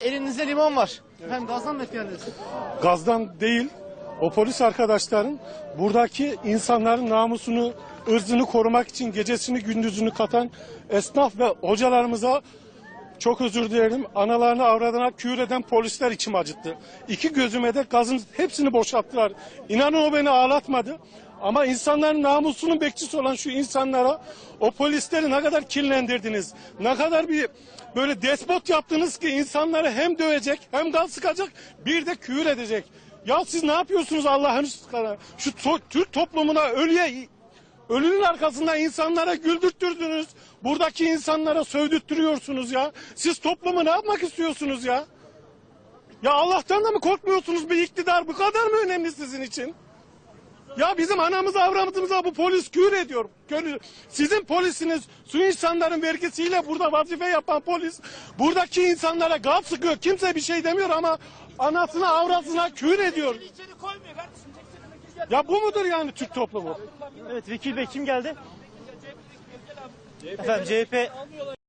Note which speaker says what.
Speaker 1: Elinizde limon var. Efendim gazdan mı etkilendiniz?
Speaker 2: gazdan değil o polis arkadaşların buradaki insanların namusunu, ırzını korumak için gecesini gündüzünü katan esnaf ve hocalarımıza çok özür dilerim. Analarını avradına küür eden polisler içim acıttı. İki gözüme de gazın hepsini boşalttılar. İnanın o beni ağlatmadı. Ama insanların namusunun bekçisi olan şu insanlara o polisleri ne kadar kirlendirdiniz. Ne kadar bir böyle despot yaptınız ki insanları hem dövecek hem gaz sıkacak bir de küür edecek. Ya siz ne yapıyorsunuz Allah'ın? Şu to- Türk toplumuna ölüye Ölünün arkasında insanlara güldürttürdünüz. Buradaki insanlara sövdürttürüyorsunuz ya. Siz toplumu ne yapmak istiyorsunuz ya? Ya Allah'tan da mı korkmuyorsunuz bir iktidar bu kadar mı önemli sizin için? Ya bizim anamıza avramızımıza bu polis küfür ediyor. Gönül- Sizin polisiniz su insanların vergisiyle burada vazife yapan polis. Buradaki insanlara gaz sıkıyor. Kimse bir şey demiyor ama anasına avrasına küfür ediyor. Ya bu mudur yani Türk toplumu?
Speaker 1: Evet vekil bey kim geldi? Efendim CHP